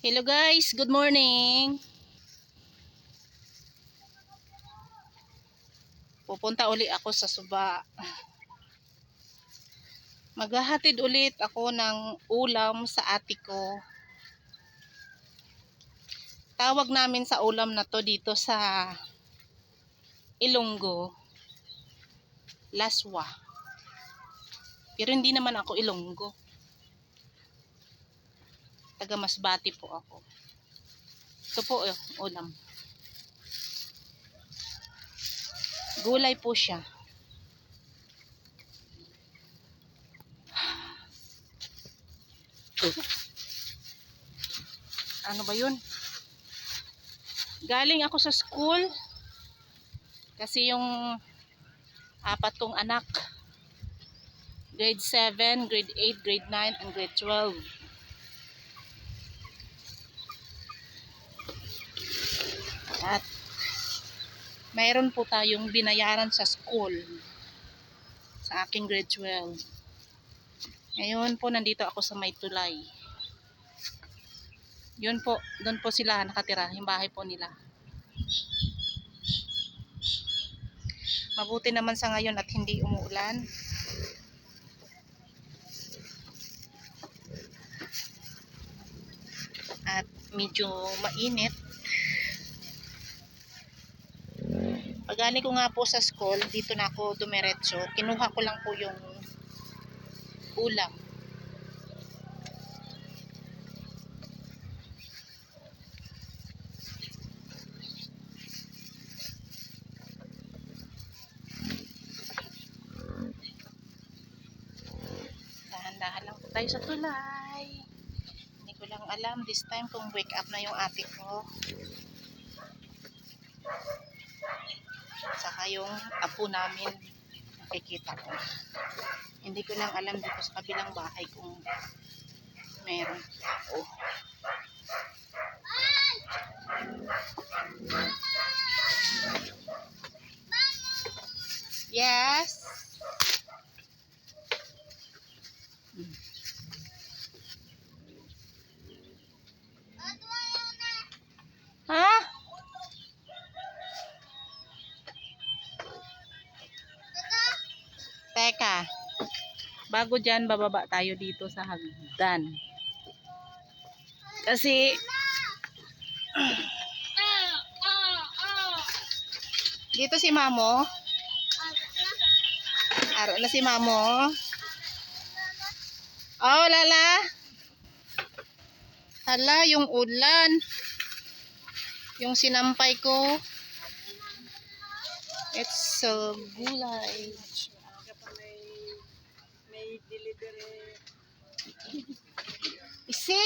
Hello guys, good morning. Pupunta uli ako sa suba. Maghahatid ulit ako ng ulam sa ate ko. Tawag namin sa ulam na to dito sa Ilonggo. Laswa. Pero hindi naman ako Ilonggo. Taga Masbati po ako. Ito po yung ulam. Gulay po siya. Ano ba yun? Galing ako sa school. Kasi yung apat kong anak. Grade 7, grade 8, grade 9, and grade 12. At mayroon po tayong binayaran sa school sa aking grade 12. Ngayon po nandito ako sa may tulay. Yun po, doon po sila nakatira, yung bahay po nila. Mabuti naman sa ngayon at hindi umuulan. At medyo mainit. Pagani ko nga po sa school, dito na ako dumiretso. Kinuha ko lang po yung ulam. Dahan-dahan lang po tayo sa tulay. Hindi ko lang alam this time kung wake up na yung ate ko. Yung apo namin nakikita ko. Hindi ko lang alam dito sa kabilang bahay kung meron tao. Bago dyan, bababa tayo dito sa hagdan. Kasi... Dito si Mamo. Aro na si Mamo. Oh, lala. Hala, yung ulan. Yung sinampay ko. It's so gulay. May delivery. Isi!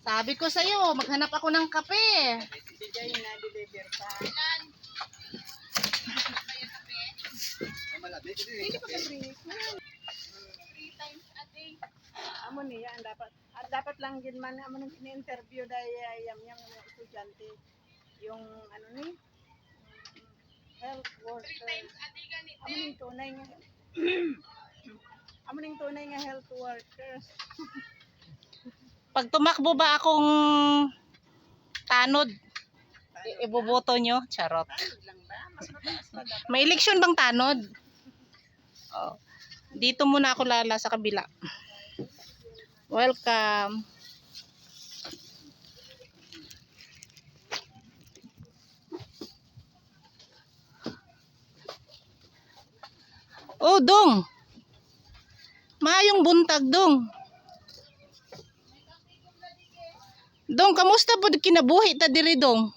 Sabi ko sa'yo, maghanap ako ng kape. Bigay na deliver pa. Hindi pa. Three times a day. Amo niya, ang dapat, ang dapat lang din man, amo nang in-interview dahil yam yung mga estudyante. Yung, ano ni, health worker. Amo ning tunay nga, amo ning tunay nga health workers. Pag tumakbo ba akong tanod, iboboto nyo? Charot. May eleksyon bang tanod? Oh. Dito muna ako lala sa kabila. Welcome. Oh, dong. Mayong buntag, dong. Dong, kamusta po kinabuhi ta diri, dong?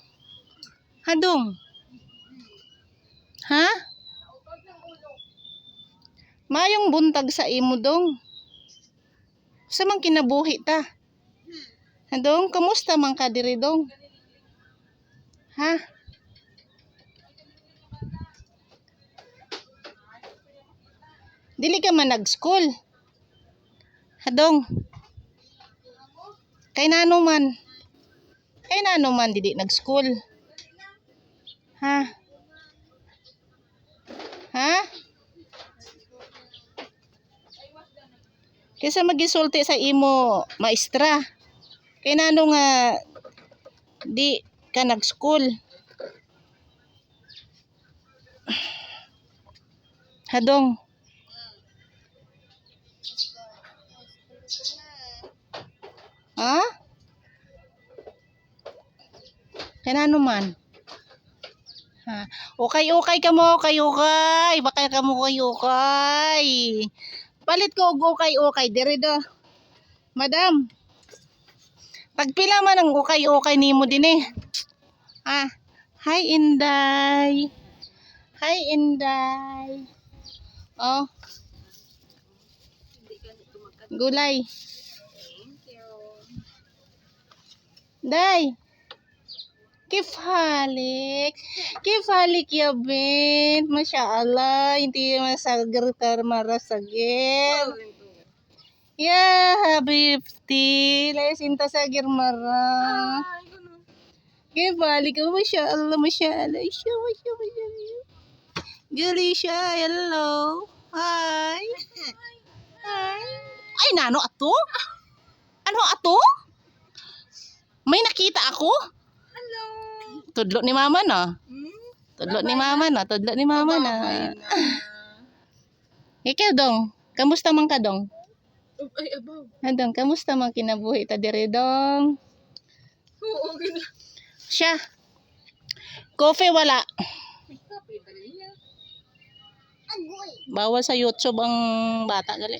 Ha, dong? Ha? Mayong buntag sa imo dong. Sa man kinabuhi ta? Ha dong, kamusta man ka diri dong? Ha? Dili ka man nag-school. Ha dong? Kay nano man? Kay nano man didi nag-school? Ha? Ha? Kaysa magisulti sa imo maestra. Kay nano nga di ka nag-school. Hadong. Ha? Kay nano man? Ha. Okay, okay ka mo, okay, okay. Baka ka mo, okay, okay. Palit ko okay, okay. Dire do. Madam. Pagpila man ang okay, okay nimo din eh. Ah. Hi, Inday. Hi, Inday. Oh. Gulay. Day. Kif halik? Kif halik ya bint? Masya Allah. Hindi masagar kar marasagir. Ya habibti. Laya sinta sagir mara. Ay, ganun. Kif halik? Oh, Masya Allah. Masya Allah. Masya Masya Masya. Gali siya. Hello. Hi. Hi. Ay, nano ato? Ano ato? May nakita ako? Hello. Tudlo ni mama na. Hmm? Tudlo ni mama na. Tudlo ni mama na. Na. Ikaw dong. Kamusta man ka dong? Ay, abaw. Adong, kamusta man kinabuhi ta dire dong? Oo, ganun. Siya. Coffee wala. Bawal sa YouTube ang bata gali.